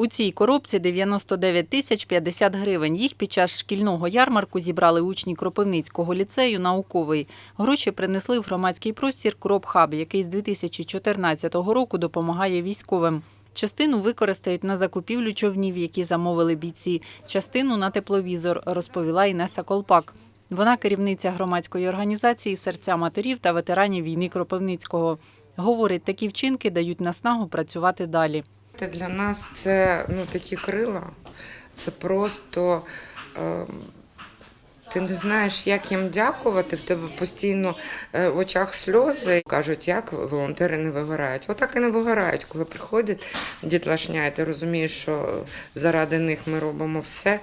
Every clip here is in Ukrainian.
У цій коробці 99 тисяч 50 гривень. Їх під час шкільного ярмарку зібрали учні Кропивницького ліцею науковий. Гроші принесли в громадський простір Кропхаб, який з 2014 року допомагає військовим. Частину використають на закупівлю човнів, які замовили бійці, частину на тепловізор, розповіла Інеса Колпак. Вона керівниця громадської організації Серця матерів та ветеранів війни Кропивницького. Говорить, такі вчинки дають наснагу працювати далі. Для нас це ну, такі крила. Це просто е, ти не знаєш, як їм дякувати. В тебе постійно е, в очах сльози. Кажуть, як волонтери не вигорають. Отак і не вигорають, коли приходять дітлашня, і ти розумієш, що заради них ми робимо все.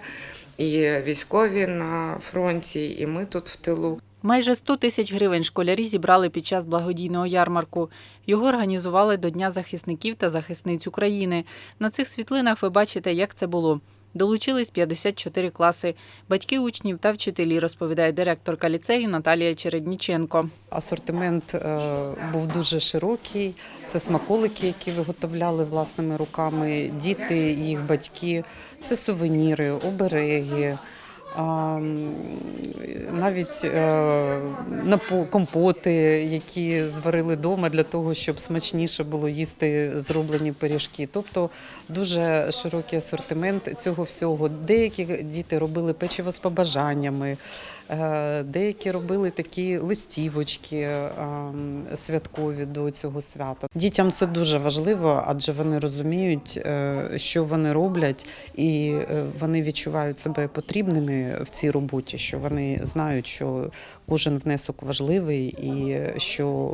І військові на фронті, і ми тут в тилу. Майже 100 тисяч гривень школярі зібрали під час благодійного ярмарку. Його організували до Дня захисників та захисниць України. На цих світлинах ви бачите, як це було. Долучились 54 класи. Батьки учнів та вчителі, розповідає директорка ліцею Наталія Чередніченко. Асортимент е, був дуже широкий. Це смаколики, які виготовляли власними руками, діти, їх батьки, це сувеніри, обереги. Навіть е, напо- компоти, які зварили вдома для того, щоб смачніше було їсти зроблені пиріжки. Тобто дуже широкий асортимент цього всього. Деякі діти робили печиво з побажаннями, е, деякі робили такі листівочки святкові до цього свята. Дітям це дуже важливо, адже вони розуміють, е, що вони роблять, і вони відчувають себе потрібними в цій роботі, що вони знають, що кожен внесок важливий, і що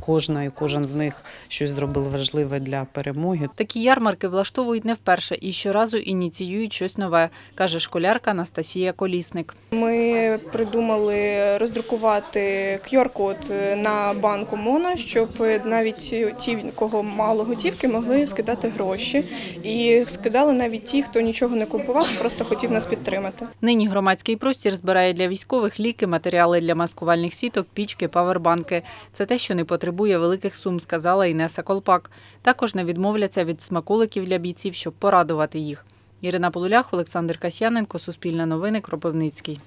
кожна і кожен з них щось зробив важливе для перемоги. Такі ярмарки влаштовують не вперше і щоразу ініціюють щось нове, каже школярка Анастасія Колісник. Ми придумали роздрукувати QR-код на банку Мона, щоб навіть ті, кого мало готівки, могли скидати гроші. І скидали навіть ті, хто нічого не купував, просто хотів нас підтримати. Нині громадський простір збирає для військових ліки, матеріали для маскувальних сіток, пічки, павербанки. Це те, що не потребує великих сум, сказала Інеса Колпак. Також не відмовляться від смаколиків для бійців, щоб порадувати їх. Ірина Полулях, Олександр Касьяненко, Суспільне новини, Кропивницький.